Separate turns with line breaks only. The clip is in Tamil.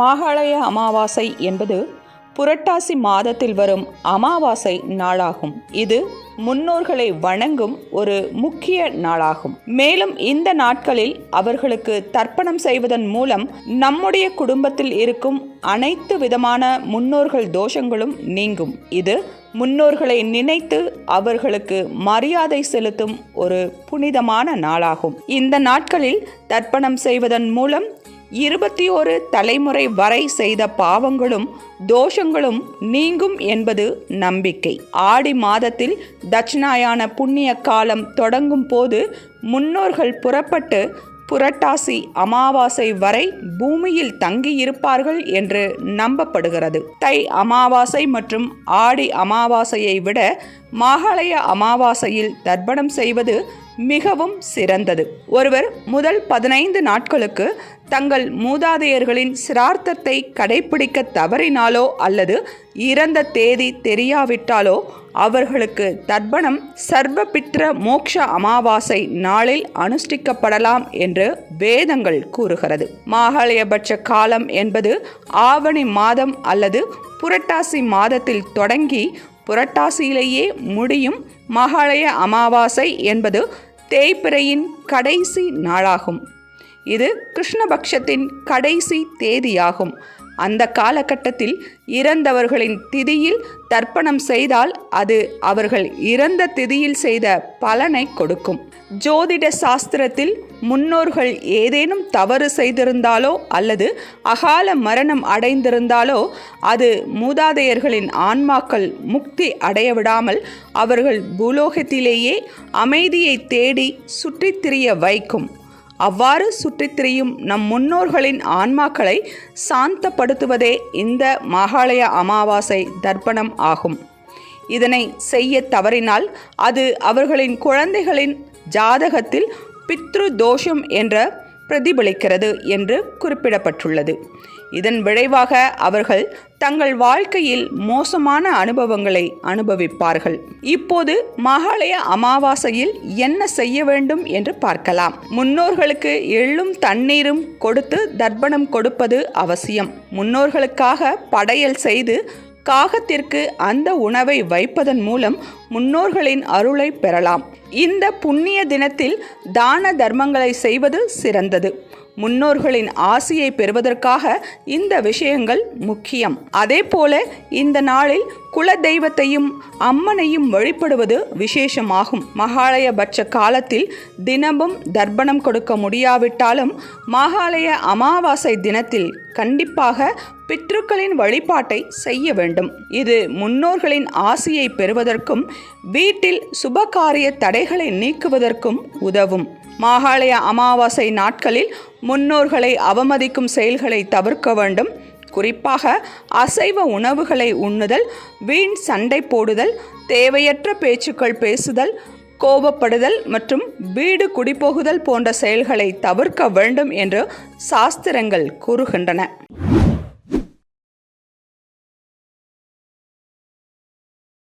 மாகாளய அமாவாசை என்பது புரட்டாசி மாதத்தில் வரும் அமாவாசை நாளாகும். இது முன்னோர்களை வணங்கும் ஒரு முக்கிய நாளாகும். மேலும் இந்த நாட்களில் அவர்களுக்கு தர்ப்பணம் செய்வதன் மூலம் நம்முடைய குடும்பத்தில் இருக்கும் அனைத்து விதமான முன்னோர்கள் தோஷங்களும் நீங்கும். இது முன்னோர்களை நினைத்து அவர்களுக்கு மரியாதை செலுத்தும் ஒரு புனிதமான நாளாகும். இந்த நாட்களில் தர்ப்பணம் செய்வதன் மூலம் இருபத்தி ஒரு தலைமுறை வரை செய்த பாவங்களும் தோஷங்களும் நீங்கும் என்பது நம்பிக்கை. ஆடி மாதத்தில் தட்சிணாயான புண்ணிய காலம் தொடங்கும் போது முன்னோர்கள் புறப்பட்டு புரட்டாசி அமாவாசை வரை பூமியில் தங்கியிருப்பார்கள் என்று நம்பப்படுகிறது. தை அமாவாசை மற்றும் ஆடி அமாவாசையை விட மாகாளய அமாவாசையில் தர்ப்பணம் செய்வது மிகவும் சிறந்தது. ஒருவர் முதல் பதினைந்து நாட்களுக்கு தங்கள் மூதாதையர்களின் சிரார்த்தத்தை கடைபிடிக்க தவறினாலோ அல்லது இறந்த தேதி தெரியாவிட்டாலோ அவர்களுக்கு தர்ப்பணம் சர்வபித்ர மோக்ஷ அமாவாசை நாளில் அனுஷ்டிக்கப்படலாம் என்று வேதங்கள் கூறுகிறது. மாகாளியபட்ச காலம் என்பது ஆவணி மாதம் அல்லது புரட்டாசி மாதத்தில் தொடங்கி புரட்டாசியிலேயே முடியும் மகாலய அமாவாசை என்பது தேய்பிறையின் கடைசி நாளாகும். இது கிருஷ்ணபக்ஷத்தின் கடைசி தேதியாகும். அந்த காலகட்டத்தில் இறந்தவர்களின் திதியில் தர்ப்பணம் செய்தால் அது அவர்கள் இறந்த திதியில் செய்த பலனை கொடுக்கும். ஜோதிட சாஸ்திரத்தில் முன்னோர்கள் ஏதேனும் தவறு செய்திருந்தாலோ அல்லது அகால மரணம் அடைந்திருந்தாலோ அது மூதாதையர்களின் ஆன்மாக்கள் முக்தி அடையவிடாமல் அவர்கள் பூலோகத்திலேயே அமைதியை தேடி சுற்றித் திரிய வைக்கும். அவ்வாறு சுற்றித் திரியும் நம் முன்னோர்களின் ஆன்மாக்களை சாந்தப்படுத்துவதே இந்த மகாலய அமாவாசை தர்ப்பணம் ஆகும். இதனை செய்ய தவறினால் அது அவர்களின் குழந்தைகளின் ஜாதகத்தில் பித்ரு தோஷம் என்ற பிரதிபலிக்கிறது என்று குறிப்பிடப்பட்டுள்ளது. இதன் விளைவாக அவர்கள் தங்கள் வாழ்க்கையில் மோசமான அனுபவங்களை அனுபவிப்பார்கள். இப்போது மகாலய அமாவாசையில் என்ன செய்ய வேண்டும் என்று பார்க்கலாம். முன்னோர்களுக்கு எள்ளும் தண்ணீரும் கொடுத்து தர்ப்பணம் கொடுப்பது அவசியம். முன்னோர்களுக்காக படையல் செய்து காகத்திற்கு அந்த உணவை வைப்பதன் மூலம் முன்னோர்களின் அருளை பெறலாம். இந்த புண்ணிய தினத்தில் தான தர்மங்களை செய்வது சிறந்தது. முன்னோர்களின் ஆசியை பெறுவதற்காக இந்த விஷயங்கள் முக்கியம். அதே போல இந்த நாளில் குல தெய்வத்தையும் அம்மனையும் வழிபடுவது விசேஷமாகும். மகாலயபட்ச காலத்தில் தினமும் தர்ப்பணம் கொடுக்க முடியாவிட்டாலும் மகாலய அமாவாசை தினத்தில் கண்டிப்பாக பித்ருக்களின் வழிபாட்டை செய்ய வேண்டும். இது முன்னோர்களின் ஆசியை பெறுவதற்கும் வீட்டில் சுபகாரிய தடைகளை நீக்குவதற்கும் உதவும். மாகாளய அமாவாசை நாட்களில் முன்னோர்களை அவமதிக்கும் செயல்களை தவிர்க்க வேண்டும். குறிப்பாக அசைவ உணவுகளை உண்ணுதல் வீண் சண்டை போடுதல் தேவையற்ற பேச்சுக்கள் பேசுதல் கோபப்படுதல் மற்றும் வீடு குடிபோகுதல் போன்ற செயல்களை தவிர்க்க வேண்டும் என்று சாஸ்திரங்கள் கூறுகின்றன.